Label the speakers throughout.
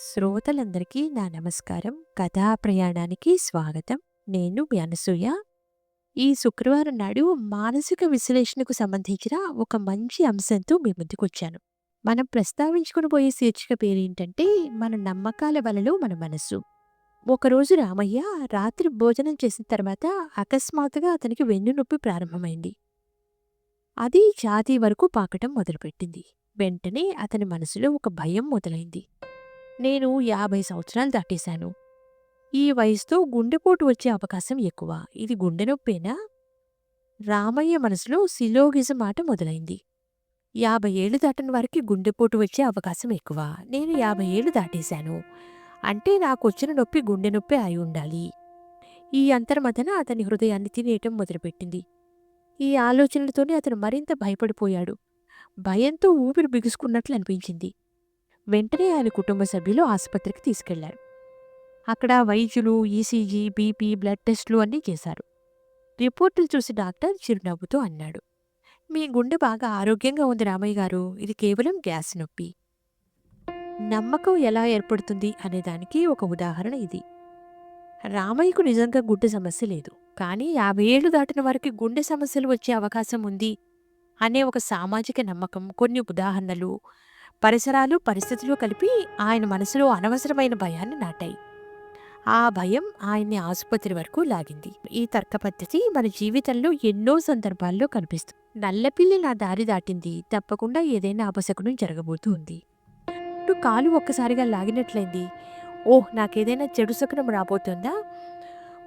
Speaker 1: శ్రోతలందరికీ నా నమస్కారం. కథా ప్రయాణానికి స్వాగతం. నేను మీ అనసూయ. ఈ శుక్రవారం నాడు మానసిక విశ్లేషణకు సంబంధించిన ఒక మంచి అంశంతో మీ ముందుకొచ్చాను. మనం ప్రస్తావించుకొనబోయే శీర్షిక పేరేంటంటే, మన నమ్మకాల వలలో మన మనస్సు. ఒకరోజు రామయ్య రాత్రి భోజనం చేసిన తర్వాత అకస్మాత్తుగా అతనికి వెన్నునొప్పి ప్రారంభమైంది. అది ఛాతీ వరకు పాకటం మొదలుపెట్టింది. వెంటనే అతని మనసులో ఒక భయం మొదలైంది. నేను యాభై సంవత్సరాలు దాటేశాను. ఈ వయసుతో గుండెపోటు వచ్చే అవకాశం ఎక్కువ. ఇది గుండె నొప్పేనా? రామయ్య మనసులో సిలోగిజం మాట మొదలైంది. యాభై ఏళ్ళు దాటిన వారికి గుండెపోటు వచ్చే అవకాశం ఎక్కువ. నేను యాభై ఏళ్ళు దాటేశాను. అంటే నాకు వచ్చిన నొప్పి గుండె నొప్పే అయి ఉండాలి. ఈ అంతర్మథన అతని హృదయాన్ని తినేయటం మొదలుపెట్టింది. ఈ ఆలోచనలతోనే అతను మరింత భయపడిపోయాడు. భయంతో ఊపిరి బిగుసుకున్నట్లు అనిపించింది. వెంటనే ఆయన కుటుంబ సభ్యులు ఆసుపత్రికి తీసుకెళ్ళారు. అక్కడ వైద్యులు ఈసీజీ, బీపీ, బ్లడ్ టెస్టులు అన్నీ చేశారు. రిపోర్టులు చూసి డాక్టర్ చిరునవ్వుతో అన్నాడు. మీ గుండె బాగా ఆరోగ్యంగా ఉంది రామయ్య గారు. ఇది కేవలం గ్యాస్ నొప్పి. నమ్మకం ఎలా ఏర్పడుతుంది అనేదానికి ఒక ఉదాహరణ ఇది. రామయ్యకు నిజంగా గుండె సమస్య లేదు. కానీ యాభై ఏళ్ళు దాటిన వారికి గుండె సమస్యలు వచ్చే అవకాశం ఉంది అనే ఒక సామాజిక నమ్మకం, కొన్ని ఉదాహరణలు, పరిసరాలు, పరిస్థితులు కలిపి ఆయన మనసులో అనవసరమైన భయాన్ని నాటాయి. ఆ భయం ఆయన్ని ఆసుపత్రి వరకు లాగింది. ఈ తర్క పద్ధతి మన జీవితంలో ఎన్నో సందర్భాల్లో కనిపిస్తుంది. నల్లపిల్లి నా దారి దాటింది. తప్పకుండా ఏదైనా అపశకునం జరగబోతుంది. అంటూ కాలు ఒక్కసారిగా లాగినట్లయింది. ఓహ్! నాకేదైనా చెడు శకునం రాబోతుందా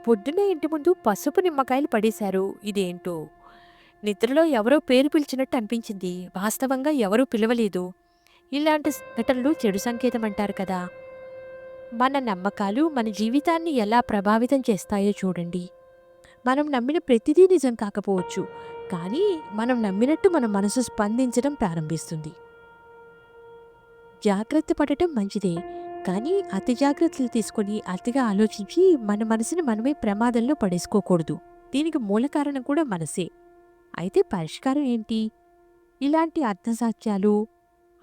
Speaker 1: పొద్దున్నే ఇంటి ముందు పసుపు నిమ్మకాయలు పడేశారు. ఇదేంటో? నిద్రలో ఎవరో పేరు పిలిచినట్టు అనిపించింది. వాస్తవంగా ఎవరూ పిలవలేదు. ఇలాంటి ఘటనలు చెడు సంకేతం అంటారు కదా! మన నమ్మకాలు మన జీవితాన్ని ఎలా ప్రభావితం చేస్తాయో చూడండి. మనం నమ్మిన ప్రతిదీ నిజం కాకపోవచ్చు. కానీ మనం నమ్మినట్టు మన మనసు స్పందించడం ప్రారంభిస్తుంది. జాగ్రత్త పడటం మంచిదే. కానీ అతి జాగ్రత్తలు తీసుకొని అతిగా ఆలోచించి మన మనసుని మనమే ప్రమాదంలో పడేసుకోకూడదు. దీనికి మూల కారణం కూడా మనసే. అయితే పరిష్కారం ఏంటి? ఇలాంటి అర్థసాక్ష్యాలు,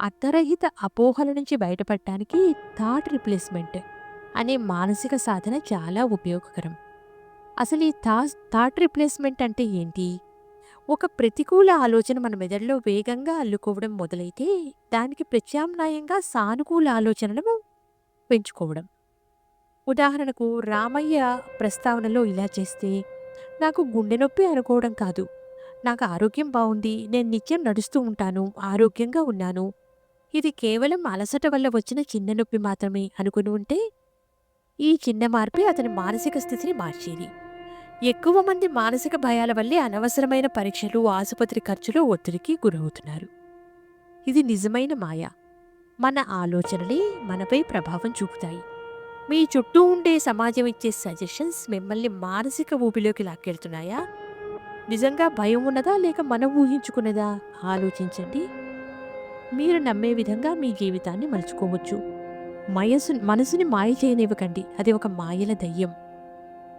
Speaker 1: అర్థరహిత అపోహల నుంచి బయటపడటానికి థాట్ రిప్లేస్మెంట్ అనే మానసిక సాధన చాలా ఉపయోగకరం. అసలు ఈ థా థాట్ రిప్లేస్మెంట్ అంటే ఏంటి? ఒక ప్రతికూల ఆలోచన మన మెదడులో వేగంగా అల్లుకోవడం మొదలైతే దానికి ప్రత్యామ్నాయంగా సానుకూల ఆలోచనలను పెంచుకోవడం. ఉదాహరణకు రామయ్య ప్రస్తావనలో ఇలా చేస్తే, నాకు గుండె నొప్పి అనుకోవడం కాదు. నాకు ఆరోగ్యం బాగుంది నేను నిత్యం నడుస్తూ ఉంటాను. ఆరోగ్యంగా ఉన్నాను. ఇది కేవలం అలసట వల్ల వచ్చిన చిన్న నొప్పి మాత్రమే అనుకుని ఉంటే, ఈ చిన్న మార్పే అతని మానసిక స్థితిని మార్చేది. ఎక్కువ మంది మానసిక భయాల వల్లే అనవసరమైన పరీక్షలు, ఆసుపత్రి ఖర్చులు, ఒత్తిడికి గురవుతున్నారు. ఇది నిజమైన మాయ. మన ఆలోచనలే మనపై ప్రభావం చూపుతాయి. మీ చుట్టూ ఉండే సమాజం ఇచ్చే సజెషన్స్ మిమ్మల్ని మానసిక ఊపిలోకి లాక్కెళ్తున్నాయా? నిజంగా భయం ఉన్నదా? లేక మనం ఊహించుకున్నదా? ఆలోచించండి. మీరు నమ్మే విధంగా మీ జీవితాన్ని మలుచుకోవచ్చు. మయసు మనసుని మాయ చేయనివ్వకండి. అది ఒక మాయల దయ్యం.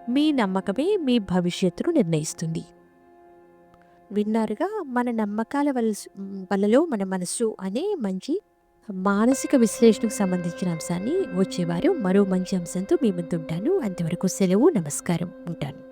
Speaker 1: మీ నమ్మకమే మీ భవిష్యత్తును నిర్ణయిస్తుంది. విన్నారుగా మన నమ్మకాల వలస్ వలలో మన మనస్సు అనే మంచి మానసిక విశ్లేషణకు సంబంధించిన అంశాన్ని వచ్చేవారు మరో మంచి అంశంతో మీ ముందుంటాను. అంతవరకు సెలవు. నమస్కారం. ఉంటాను.